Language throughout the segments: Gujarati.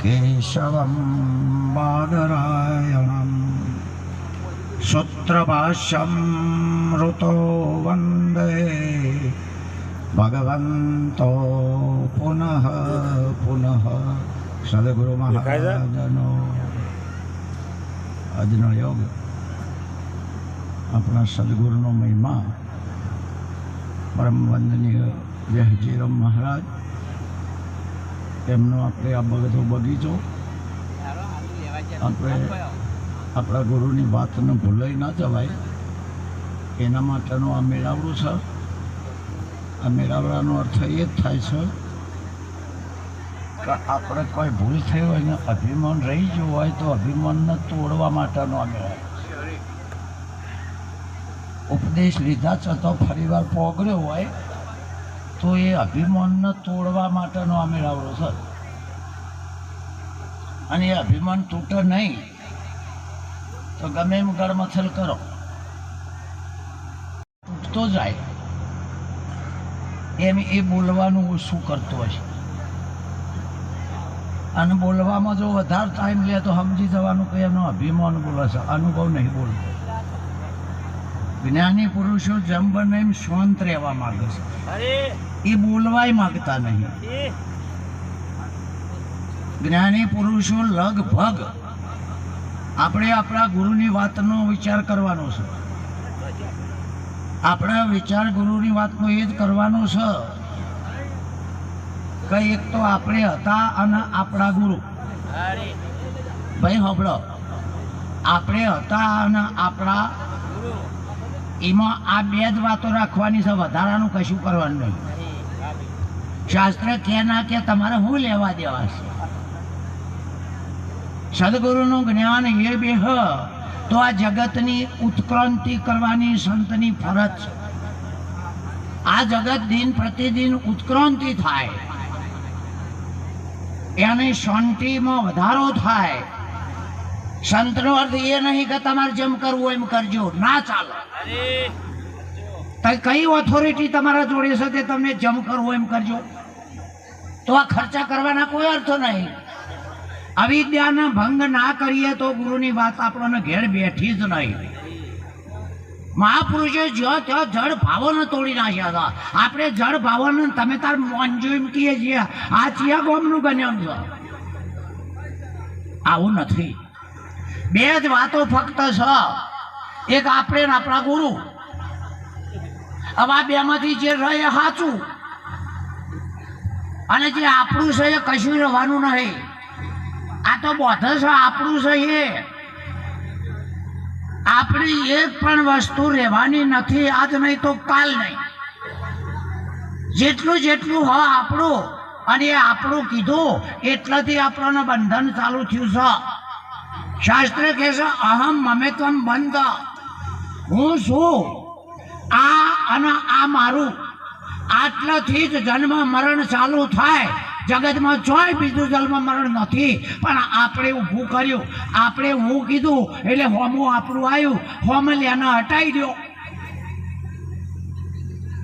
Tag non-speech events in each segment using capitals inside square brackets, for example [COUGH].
केशवं बादरायणं सूत्रभाष्यं ऋतो वन्दे ભગવંતો પુનઃ પુનઃ સદગુરુ મહારાજનો આજનો યોગ આપણા સદગુરુનો મહિમા પરમ વંદનીય વ્યાસજીરામ મહારાજ એમનો આપણે આ બધો બગીચો આપણે આપણા ગુરુની વાતને ભૂલાઈ ના જવાય. એના માટેનો આ મેળાવડું છે. આ મેળાવડાનો અર્થ એ જ થાય છે કે આપણે કોઈ ભૂલ થઈ હોય ને અભિમાન રહી ગયું હોય તો અભિમાનને તોડવા માટેનો આ મેળાવ ઉપદેશ લીધા છતાં ફરીવાર પોગર્યો હોય તો એ અભિમાનને તોડવા માટેનો આ મેળાવડો છે. અને એ અભિમાન તૂટે નહીં, તો ગમે એમ ગળમથલ કરો. તૂટતો જાય, એમ એ બોલવાનું ઓછું કરતો હશે અને બોલવામાં જો વધારે ટાઈમ લે તો સમજી જવાનું કે એનો અભિમાન બોલે છે, અનુભવ નહીં બોલતો. જ્ઞાની પુરુષો જેમ બને એમ શાંત રહેવા માંગે છે. એ બોલવાય માંગતા નહીં. જ્ઞાની પુરુષો લગભગ આપણે આપણા ગુરુની વાતનો વિચાર કરવાનો છે. આપણે વિચાર ગુરુની વાતનો એ જ કરવાનો છે. કે એક તો આપણે હતા અને આપણા ગુરુ. ભાઈ હબળો આપણે હતા અને આપણા એમાં આ બે જ વાતો રાખવાની છે, વધારાનું કશું કરવાનું નહીં. શાસ્ત્ર કે ના કે તમારે શું લેવા દેવા છે? સદગુરુનું જ્ઞાન એ બે હ તો આ જગતની ઉત્ક્રાંતિ કરવાની સંતની ફરજ છે. આ જગત દિન પ્રતિદિન ઉત્ક્રાંતિ થાય. એની શાંતિમાં વધારો થાય. સંતનો અર્થ એ નહીં કે તમારે જેમ કરવું એમ કરજો. ના ચાલો. કઈ ઓથોરિટી તમારા જોડે છે તે તમને જેમ કરવું એમ કરજો. તો આ ખર્ચા કરવાના કોઈ અર્થ નહીં. અવિદ્યાના ભંગ ના કરીએ તો ગુરુની વાત આપણને ઘેર બેઠી જ નહીં. મહાપુરુષે જ્યાં ત્યાં જળ ભાવોને તોડી નાખ્યા હતા. આપણે જળ ભાવોને તમે તાર મોંજો એમ કહીએ છીએ, આ ચિયા ગોમનું ગણ્યું છે. આવું નથી. બે જ વાતો ફક્ત છે. એક આપણે આપણા ગુરુ. હવે આ બેમાંથી જે રહે સાચું. અને જે આપણું છે એ કશું રહેવાનું નહીં. આ તો બોધ છે, આપણું છે એ. આપણી એક પણ વસ્તુ રહેવાની નથી, આજ નહીં તો કાલ નહીં. જેટલું જેટલું હ આપણું, અને એ આપણું કીધું, એટલાથી આપણને બંધન ચાલુ થયું છે. શાસ્ત્ર કહે છે, અહમ મમેત્વમ બંધ. હું છું આ અને આ મારું. આટલાથી જ જન્મ મરણ ચાલુ થાય. જગતમાં જોય બીજું જન્મ મરણ નથી. પણ આપણે ઊભું કર્યું. આપણે હું કીધું, એટલે હોમું આપણું આવ્યું. હોમ એને હટાવી દો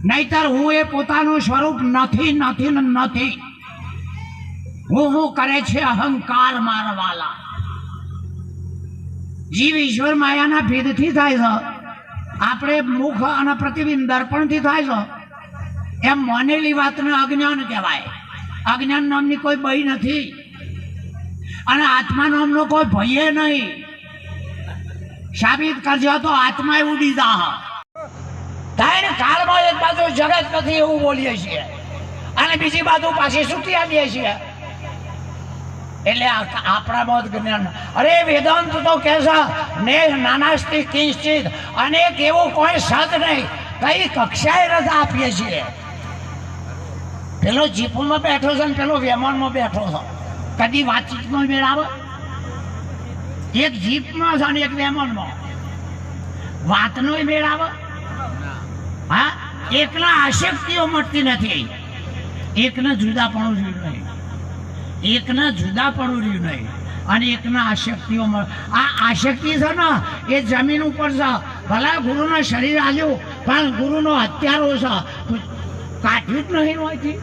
નહીતર હું એ પોતાનું સ્વરૂપ નથી નથી નથી. હું હું કરે છે અહંકાર મારવાલા? જીવ ઈશ્વર માયાના ભેદથી થાય છે. આપણે મુખ અને પ્રતિબિંબ દર્પણથી થાય છે. એમ માનેલી વાતને અજ્ઞાન કહેવાય. અજ્ઞાન નામની કોઈ ભય નથી. અને આત્મા નામનો કોઈ ભયે નહીં. સાબિત કરજો તો આત્મા ઉડી જા તારે કાળમાં એક બાજુ જગત નથી એવું બોલીએ છીએ. અને બીજી બાજુ પાછી છૂટી આવીએ છીએ. એટલે આપણા આપણામાં જ્ઞાન. અરે વેદાંત તો કહે છે ને નાનાસ્તી કિંચિત. અનેક એવું કોઈ સત નહીં. કઈ કક્ષાએ રજા આપીએ છીએ. પેલો જીપમાં બેઠો છે ને પેલો વેમાનમાં બેઠો છો. કદી વાતચીતનો મેળ આવે? એક જીપમાં છે ને એક વેમાનમાં. વાતનો મેળ આવે? હા? એકના આશક્તિઓ મળતી નથી. એકને જુદાપણું રહ્યું નહીં. જુદા જુદાપણું રહ્યું નહીં. અને એકના આશક્તિઓ મળે, આ આશક્તિ છે ને, એ જમીન ઉપર છે. ભલા ગુરુના શરીર આવ્યું પણ ગુરુનો હત્યારો છે. કાઢ્યું જ નહીં હોયથી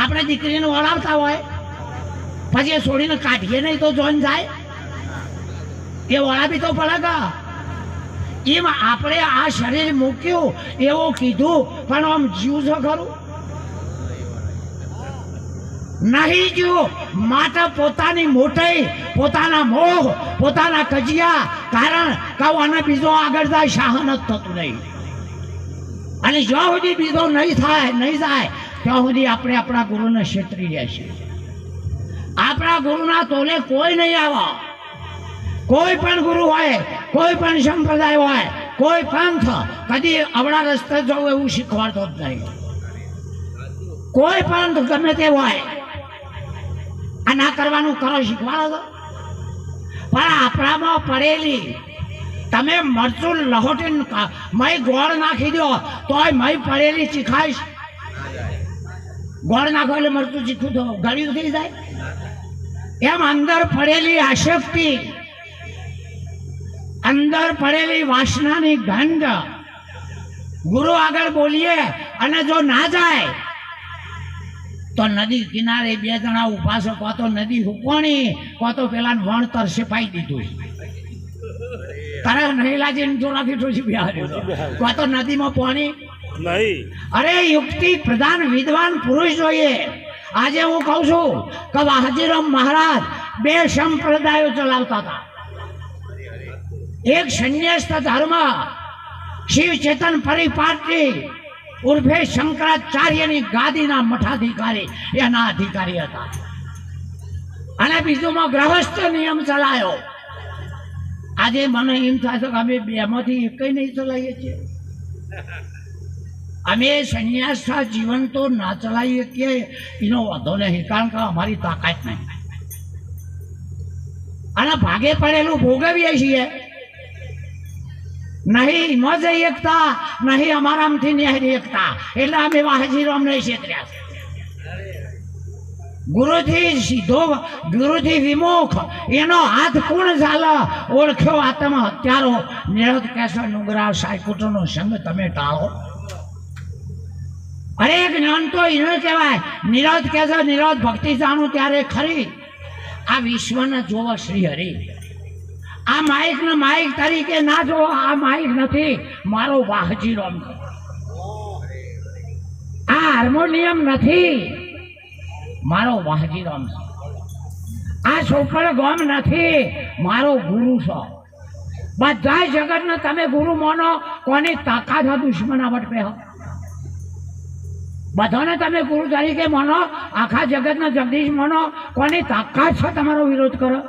આ આપણે દીકરીને વળાવતા હોય, પછી એ છોડીને કાઢીએ નહીં તો જોન જાય. એ વળાવી તો પડે કા એમ આપણે આ શરીર મૂક્યું, એવું કીધું, પણ આમ જીવ છો ખરું? નહીં જીવ. માટે પોતાની મોટાઈ પોતાના મોહ, પોતાના કજિયા, કારણ કહું અને બીજો આગળ જાય શાહન જ થતું નહીં. અને જ્યાં સુધી બીજો નહીં થાય, નહીં જાય, ત્યાં સુધી આપણે આપણા ગુરુને છેતરી રહેશે આપણા ગુરુના તોલે કોઈ નહીં આવા. કોઈ પણ ગુરુ હોય, કોઈ પણ સંપ્રદાય હોય, કોઈ પંથ કદી અવળા રસ્તે જવું એવું શીખવાડતો જ નહીં. કોઈ પંથ ગમે તે હોય આ ના કરવાનું કરો, શીખવાડો પણ આપણામાં પડેલી તમે મરચું લહોટી મય ગોળ નાખી દો, તોય મય પડેલી ચીખાઈશ. ગોળ નાખો એટલે મરચું ચીખું તો ગળ્યું થઈ જાય. એમ અંદર પડેલી આશક્તિ, અંદર પડેલી વાસનાની ગંધ. ગુરુ આગળ બોલીએ, અને જો ના જાય, તો નદી કિનારે બે જણા ઉપાસો કો તો નદી હુકવાણી કો તો પેલા વણતર સેપાઈ દીધું. તારે નહીં લાગીને જોરાથી ઠોસી બિહાર્યો કો તો નદીમાં પાણી. નહીં. અરે યુક્તિ પ્રધાન વિદ્વાન પુરુષ જોઈએ. આજે હું કહું છું કે હાજીરામ મહારાજ બે સંપ્રદાયો ચલાવતા હતા. એક સંન્યાસ્ત ધર્મ શિવ ચેતન પરિપાટી ઉર્ફે શંકરાચાર્યની ગાદીના મઠાધિકારી એના અધિકારી હતા. અને બીજુમાં ગ્રહસ્થ નિયમ ચલાયો. આજે મને એમ થાય છે કે અમે બેમાંથી એકય નહીં ચલાવીએ છીએ. અમે સંન્યાસા જીવન તો ના ચલાવીએ કે એનો વાંધો નહીં, કારણ કે અમારી તાકાત નહીં. અને ભાગે પડેલું ભોગવીએ છીએ. નહીં એમાં જઈ એકતા, નહીં અમારામાંથી ન્યાય એકતા. એટલે અમે વાહજી અમને છેતર્યા છે. ગુરુથી સીધો ગુરુથી વિમુખ, એનો હાથ કોણ ઝાલો? ઓળખ્યો આત્મ હત્યારો. નિરત કેસો નુગરા સાયકુટનો સંગ તમે ટાળો. અરે જ્ઞાન તો એને કહેવાય. નિરોધ કહેશો નિરોધ ભક્તિ જાણું ત્યારે ખરી. આ વિશ્વને જોવો શ્રી હરિ. આ માઇક ને માઇક તરીકે ના જોવો, આ માઇક નથી. મારો વાહજી રોમ આ હાર્મોનિયમ નથી. મારો વાહજી રોમ છે. આ છોકરો ગમ નથી, મારો ગુરુ છો. બધા જગતને તમે ગુરુ માનો, કોની તાકાત દુશ્મનાવટ પે બધાને તમે ગુરુ તરીકે માનો, આખા જગતના જગદીશ માનો, કોની તાકાત છે તમારો વિરોધ કરો.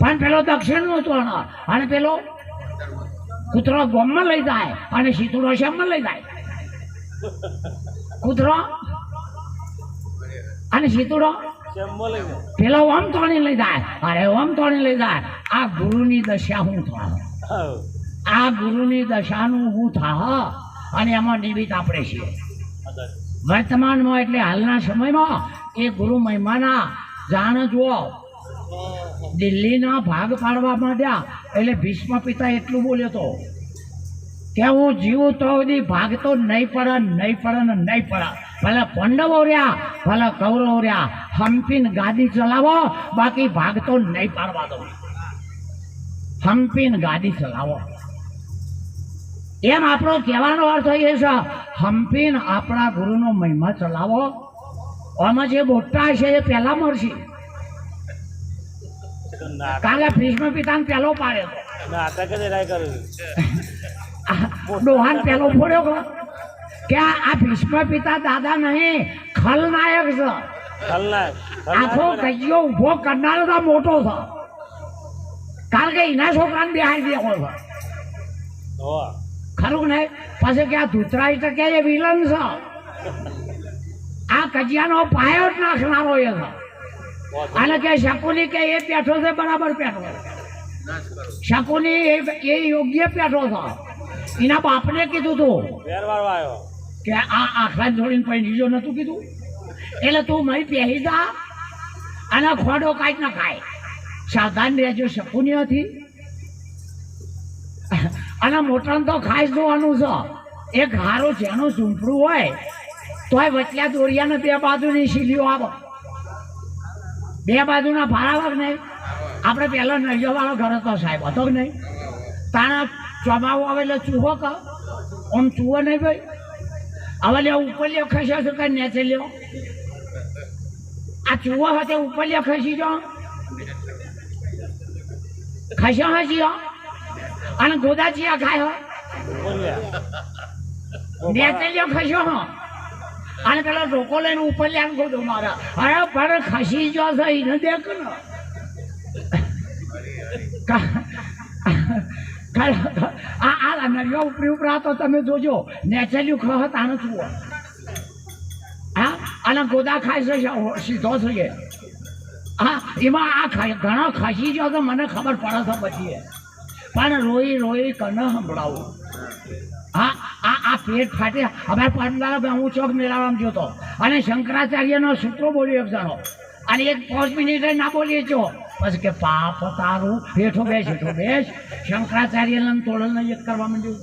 પણ પેલો દક્ષિણનો તોણ અને પેલો કૂતરો ગોમમાં લઈ જાય, અને શીતળો શ્યામમાં લઈ જાય. કૂતરો અને સીતુડો પેલો ઓમ તોણી લઈ જાય. અરે ઓમ તોણી લઈ જાય. આ ગુરુની દશા હું હા. આ ગુરુની દશાનું હું થા અને એમાં નિમિત્ત આપણે છીએ. વર્તમાનમાં એટલે હાલના સમયમાં એ ગુરુ મહિમાના જાણ જુઓ. દિલ્હીના ભાગ પાડવા માંડ્યા. એટલે ભીષ્મ પિતા એટલું બોલ્યો તો, કે હું જીવું તો ભાગ તો નહીં પડે નહીં પડે ને નહીં પડે. ભલે પાંડવો રહ્યા ભલે કૌરવ રહ્યા હંપીને ગાદી ચલાવો બાકી ભાગ તો નહીં પાડવા દો હંપીને ગાદી ચલાવો. એમ આપણો કહેવાનો અર્થ એ છે હંપીને આપણા ગુરુનો મહિમા ચલાવો. આમાં જે મોટા છે એ પહેલા મળશે કારણ કે ભીષ્મ પિતાને પહેલો પાડ્યો ડોહાન પહેલો ફોડ્યો કો આ ભીષ્મ પિતા દાદા નહીં ખલનાયક છે. આખો કૈયો ઊભો કરનારો તો મોટો છે. કારણ કે એના છોકરાને બિહારી દેવો છે. ખરું ને પછી કે આ ધૂતરાજ તો કે એ વિલન છે? આ કજિયાનો પાયો જ નાખનારો એ છે. અને કે શકુની કે એ પેઠો છે બરાબર પેઠો. શકુની એ એ યોગ્ય પેઠો છે. એના બાપને કીધું તું. આવ્યો. કે આ આખા જોડીને કોઈ નીજો નતું કીધું? એટલે તું મહી પહેરી જા અને ખોડો કાંઈક ના ખાય સાવધાન રહેજો, શકુની હતી અને મોટાને તો ખાઈ જોવાનું છે. એક હારો જેનું ઝૂંપડું હોય, તોય વચલા દોરિયાને બે બાજુની શીલીઓ આવો. બે બાજુના ભાડાવર નહીં? આપણે પહેલો નૈયોવાળો ઘર હતો સાહેબ, હતો કે નહીં? તાણા ચોમાવું આવે એટલે ચૂહો કહો આમ ચૂહો નહીં ભાઈ? હવે લ્યો, ઉપર લ્યો ખસ્યો છો કે નીચે લ્યો. આ ચૂવો હશે ઉપર લ્યો, ખસી જો. ખસ્યો હસી અને ગોદા ચિયા ખાય હો. બોલ્યા લ્યો, ખસ્યો હો. અને પેલા રોકો લઈને ઉપર ને ગોદો મારા. અરે પણ ખસી જો છે, એને દેખ ને. આ આ નરિયો ઉપરી ઉપરા તો તમે જોજો. નેચરલી ખહ તાને જુઓ હા? અને ગોદા ખાય છે સીધો છે હા? એમાં આ ઘણો ખસી ગયો તો મને ખબર પડે છે પછી. પણ રોઈ રોઈ કને સંભળાવું. હા? આ આ પેટ ફાટે. હવે પાટલા હું ચોક મેળાવામાં જોતો અને શંકરાચાર્યનો સૂત્રો બોલ્યો એક જણો. અને એક પાંચ મિનિટ ના બોલીએ છો. પછી કે પાપ તારું હેઠો બેસ હેઠો બેસ. શંકરાચાર્યને તોડલને એક કરવા માંડ્યું.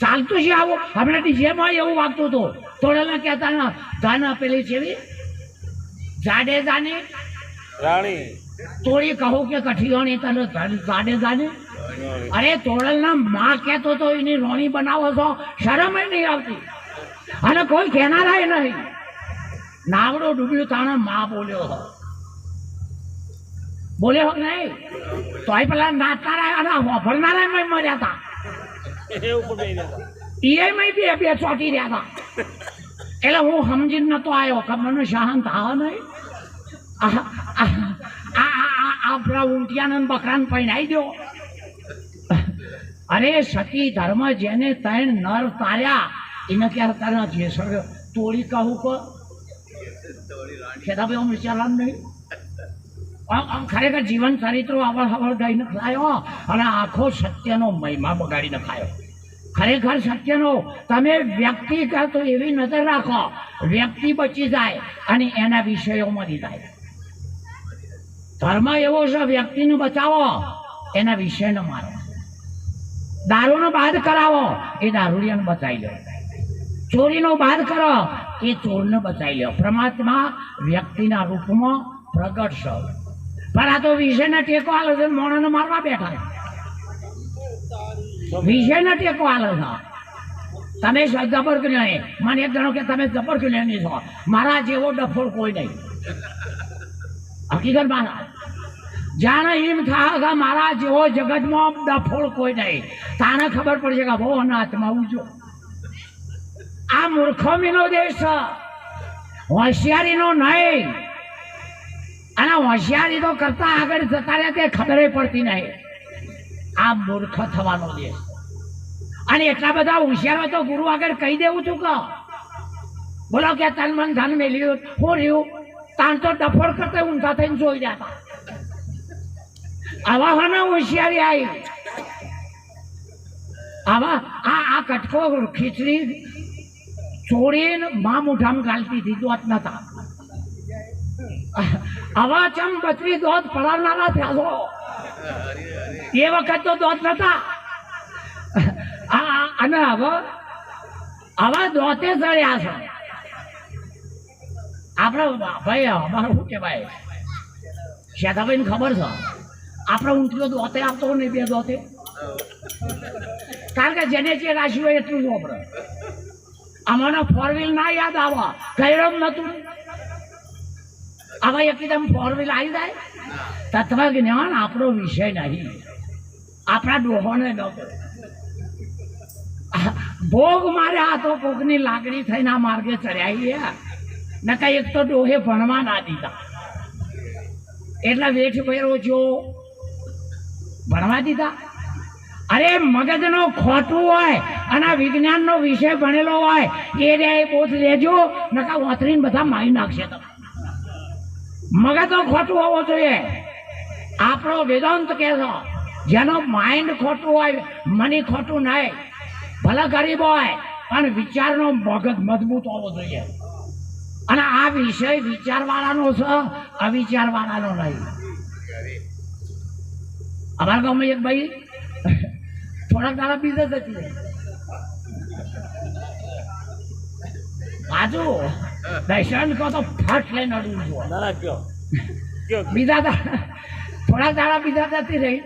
ચાલતું છે આવું. હમણાં ડીજેમાં એવું વાગતું હતું. તોડલને કહેતા ના જાને પેલી જાડે જાડેજાની રાણી. તોડી કહું કે કઠિયાણી તને જાડેજાની અરે તોડલના માં કહેતો તો એની રોણી બનાવો છો. શરમ નહીં આવતી. અને કોઈ કહેનારાય નહીં. નાવડો ડૂબ્યું તાણે માં બોલ્યો હો બોલ્યો કે નહીં. તોય પેલા નાચનારા અને વાપરનારા મેં મર્યા હતા. એ મેં બે બે ચોટી રહ્યા હતા એટલે હું સમજી નતો આવ્યો કે મને શાંત આવે નહીં. આ આ આ આ આપણા ઊંટિયાને બકરાન પહેરાઈ દો અરે સતી ધર્મ જેને ત્રણ નર તાર્યા એને ક્યારે તારા જેસર તોડી કહું કો ખેતા ભાઈ આમ વિચારવાનું નહીં. ખરેખર જીવન ચરિત્રો અવળ હવળ ગાઈને નખાયો અને આખો સત્યનો મહિમા બગાડી નખાયો ખરેખર સત્યનો. તમે વ્યક્તિ કરતો એવી નજર રાખો. વ્યક્તિ બચી જાય અને એના વિષયોમાંથી જાય. ધર્મ એવો છે, વ્યક્તિને બચાવો, એના વિષયને મારો. દારૂનો બાદ કરાવો, એ દારૂડિયાને બચાવી લો. ચોરીનો બાદ કરો, એ ચોરને બચાવી લો. પરમાત્મા વ્યક્તિના રૂપમાં પ્રગટ છે. પણ આ તો વિષયને ટેકો આલે છે, મોણાને મારવા બેઠા વિષયને ટેકો આલે છે. તમે જબર જ્ઞાની મને એક જણો કે તમે જબર નહીં છો. મારા જેવો ડફોડ કોઈ નહીં. હકીકત મારા. જાણે એમ થાય મારા જેવો જગતમાં ડફોડ કોઈ નહીં. તાને ખબર પડશે કે બહુ અનાથમાં ઉજો આ મૂર્ખમીનો દેશ છે. હોશિયારીનો નહીં. અને હોશિયારી તો કરતા આગળ જતા રહે તે ખબર પડતી નહીં. આ મૂર્ખ થવાનો દેશ. અને એટલા બધા હોશિયાર તો ગુરુ આગળ કહી દેવું છું કે બોલો કે તન મન ધન મેલ્યું. હું રહ્યું? તાન તો ડફોડ કરતા ઊંધા થઈને જોઈ જતા આવા હોના હોશિયારી આવી આવા આ આ કટકો ખીચડી ચોરીને મા મુઠામ ગાલતી હતી દોત નતા આવા ચમ બચવી દોધ પડાવનારા થયા એ વખત તો દોધ નતા. [LAUGHS] અને હવે આવા દોતે ચડ્યા છે. આપણે, ભાઈ, અમારું શું કહેવાય? શેતાભાઈને ખબર છે? આપણે ઊંટલો દોતે આવતો નહીં બે દોતે. કારણ કે જેને જે રાશિ હોય એટલું જ વાપરે. આમાંનો ફોર વ્હીલ ના યાદ આવે. ગયરમ નતું. આવા એકદમ ફોર વ્હીલ આવી જાય? તત્વજ્ઞાન આપણો વિષય નહીં. આપણા ડોહોને ન. ભોગ મારે આ તો કોકની લાગણી થઈને આ માર્ગે ચડ્યા નકા એક તો ડોહે ભણવા ના દીધા. એટલે વેઠ પહેરો છો. ભણવા દીધા? અરે, મગજનો ખોટું હોય અને વિજ્ઞાનનો વિષય ભણેલો હોય, એ રે પોત લેજો. નકા ઓથરીને બધા મારી નાખશે તમે મગજ ખોટું હોવો જોઈએ. આપણો વેદાંત કહેશો જેનો માઇન્ડ ખોટું હોય, મની ખોટું નહીં. ભલે ગરીબ હોય, પણ વિચારનો મગજ મજબૂત હોવો જોઈએ. અને આ વિષય વિચારવાળાનો છે, અવિચારવાળાનો નહીં. અમારા ગામમાં એક ભાઈ, થોડાક દાડા બિઝનેસ જતી બાજુ. દર્શન કહો તો ફટ લઈને અડવું જુઓ. બીજા થોડા દાડા બીજા જતી રહી.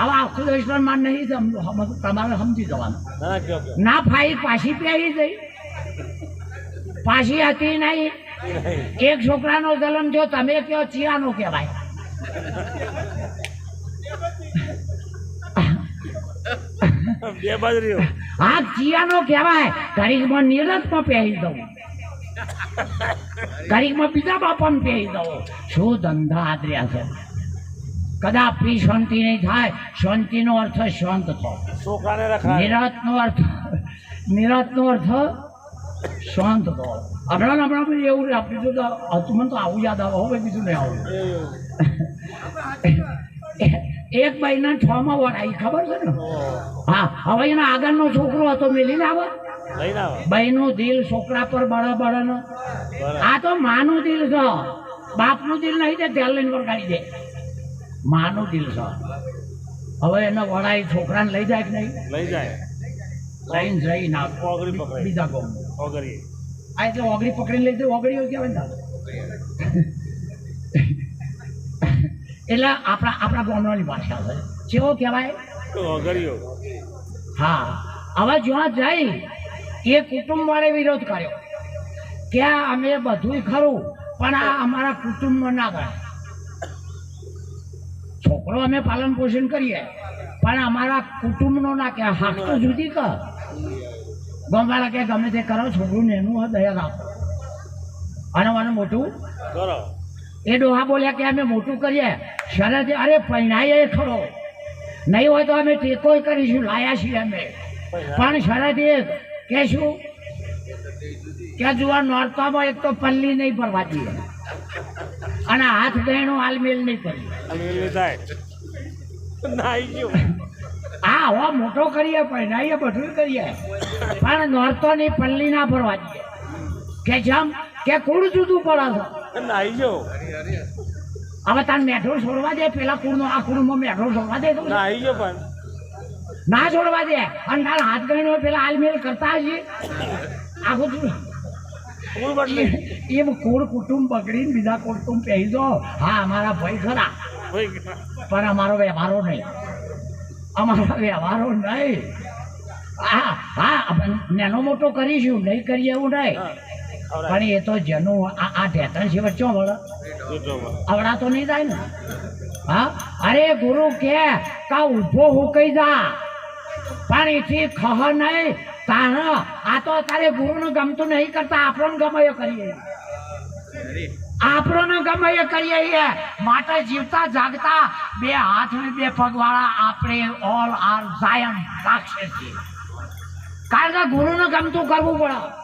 આવા આખું દર્શન માન નહીં સમજો તમારે સમજી જવાનું. ના ફાઈ પાછી પહેરી જઈ. પાછી હતી નહીં. નહીં. એક છોકરાનો જન્મ થયો તમે કયો ચિયાનો કહેવાય? બે બાજરીઓ. આ ચિયાનો કહેવાય ઘડીકમાં નીરજમાં પહેરી દઉં. ઘડીકમાં બીજા બાપાને પહેરી દઉં. શું ધંધા આદર્યા છે? કદાપી શાંતિ નહીં થાય શાંતિનો અર્થ શાંત થો. નિરતનો અર્થ નિરતનો અર્થ શાંત થો. હમણાં હમણાં પણ એવું આપણે તો હતું મને તો આવું યાદ આવે હવે બીજું નહીં આવું. [LAUGHS] એક મહિના છ માં વડાઈ ખબર છે ને? હા હવે એના આગળનો છોકરો હતો મેલીને આવે. બહેનું દિલ છોકરા પર બળ બળે આ તો માનું દિલ છે. બાપનું દિલ નહીં તે તેલ લઈને વરગાડી દે. માનું દિલ છે. હવે એનો વડાઈ છોકરાને લઈ જાય કે નહીં? લઈ જાય. લઈને જઈ ના ઓગળી પકડી. બીજા ગામ ઓગળી આ એટલે ઓગળી પકડીને લઈ જાય ઓગળી કેવાય ને [LAUGHS] એટલે આપણા આપણા ગામડાની ભાષા હોય જેવો કહેવાય. હા. હવે જ્યાં જઈ એ કુટુંબ વાળે વિરોધ કર્યો. કે અમે બધું ખરું પણ આ અમારા કુટુંબમાં ના ગણાય. છોકરો અમે પાલન પોષણ કરીએ પણ અમારા કુટુંબનો ના કે હાથ તો જુદી કર. ગમવાળા કે ગમે તે કરો છોકરું એનું હોય દયા રાખો. અને મને મોટું કરો. એ ડોહા બોલ્યા કે અમે મોટું કરીએ. શરદ અરે પૈણાઈએ ખરો. નહીં હોય તો અમે ટેકો કરીશું લાયા છીએ અમે. પણ શરદ એ કે શું કે જુઓ નોરતામાં એક તો પલ્લી નહીં ભરવા દઈએ. અને હાથ ગહેણું હાલમેલ નહીં કરી હા હવે મોટો કરીએ પહેણાઈએ બધું કરીએ. પણ નોરતોની પલ્લી ના ભરવા દઈએ. કે જેમ કે કુળ જુદું પડે છે. નાઈ જો હવે તાર મેઠો છોડવા દે પેલા કુળનો આ કુળમાં મેઠો છોડવા દે તું. નાઈ જો પણ. ના છોડવા દે અને તાર હાથ ગણીને પેલા હાલમેલ કરતા હશે આખું તું કુળ એ કુળ કુટુંબ બગડીને બીજા કુટુંબ પહેરી દો. હા અમારા ભાઈ ખરા. પણ અમારો વ્યવહારો નહીં. અમારા વ્યવહારો નહીં. હા હા નાનો મોટો કરીશું નહીં કરીએ એવું નહીં. પણ એ તો જેનું આ આ ઢેકણ છે વચ્ચો વળે અવડા તો નહીં થાય ને? હા? અરે ગુરુ કે કા ઊભો હુકઈ જા? પણ એથી ખહ નહીં તાણ. આ તો તારે ગુરુને ગમતું નહીં કરતા આપણો ગમે કરીએ. આપણો ગમે એ કરીએ. માટે જીવતા જાગતા બે હાથ ને બે પગવાળા આપણે ઓલ આર ઝાયન રાક્ષસ છીએ કારણ કે ગુરુને ગમતું કરવું પડે.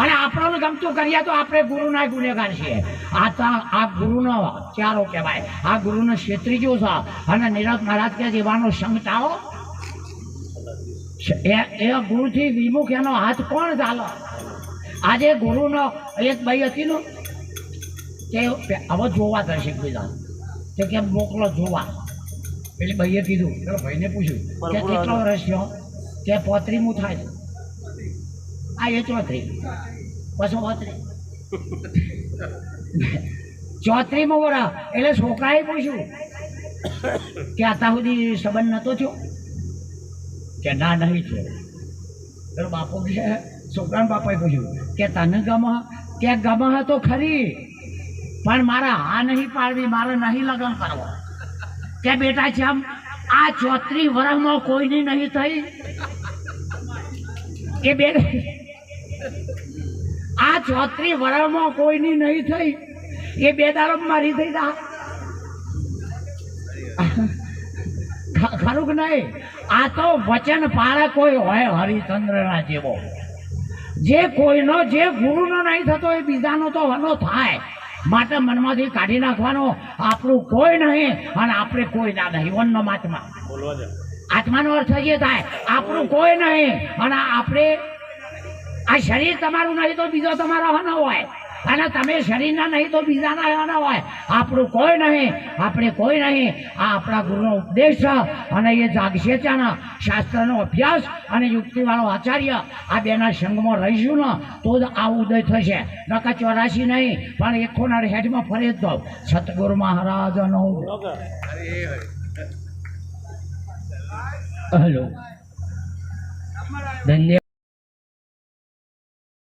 અને આપણને ગમતું કરીએ તો આપણે ગુરુના ગુનેગાર છીએ. આ તો આ ગુરુનો ચારો કહેવાય. આ ગુરુનો ક્ષેત્રીજો છે. અને નિરજ મહારાજ કે જીવાનો સંગ ચાલો એ ગુરુથી વિમુખ એનો હાથ કોણ ચાલો? આજે ગુરુનો એક ભાઈ હતી નો તે હવે જોવા દર્શક બીજા તે કે મોકલો જોવા. પેલી ભાઈએ કીધું. ભાઈને પૂછ્યું. કે કેટલો વર્ષ થયો કે પોત્રીમું થાય છે? આ એ ચોત્રી. બસો ચોત્રી ચોત્રીમાં વરા. એટલે છોકરાએ પૂછ્યું કે અત્યાર સુધી સંબંધ નતો થયો? કે ના, નહીં થયો. બાપુ કે છોકરાના બાપાએ પૂછ્યું કે તને ગમે કે ગમે તો ખરી. પણ મારે હા નહીં પાડવી, મારે નહીં લગ્ન કરવો. કે બેટા છે આમ આ ચોત્રી વર્ષમાં કોઈની નહીં થઈ. એ બે આ ચોત્રી વર્ષમાં કોઈની નહીં થઈ. એ બે દાડો મારી થઈ તા ખરું કે નહીં? આ તો વચન પાળે કોઈ હોય હરિચંદ્રના જેવો. જે કોઈનો જે ગુરુનો નહીં થતો એ બીજાનો તો હનો થાય. માટે મનમાંથી કાઢી નાખવાનો આપણું કોઈ નહીં અને આપણે કોઈ ના નહીં. વનનો આત્મા આત્માનો અર્થ એ થાય આપણું કોઈ નહીં અને આપણે આ શરીર તમારું નહીં તો બીજો તમારો હનો હોય. અને તમે શરીરના નહીં તો બીજાના એવાના હોય. આપણું કોઈ નહીં, આપણે કોઈ નહીં. આ આપણા ગુરુનો ઉપદેશ અને એ જાગશે ત્યાંના શાસ્ત્રનો અભ્યાસ અને યુક્તિવાળો આચાર્ય આ બેના સંગમાં રહીશું ને, તો જ આ ઉદય થશે. નકા ચોરાશી નહીં, પણ એકોના હેડમાં ફરે જ દો સતગુરુ મહારાજનો. હલો. ધન્ય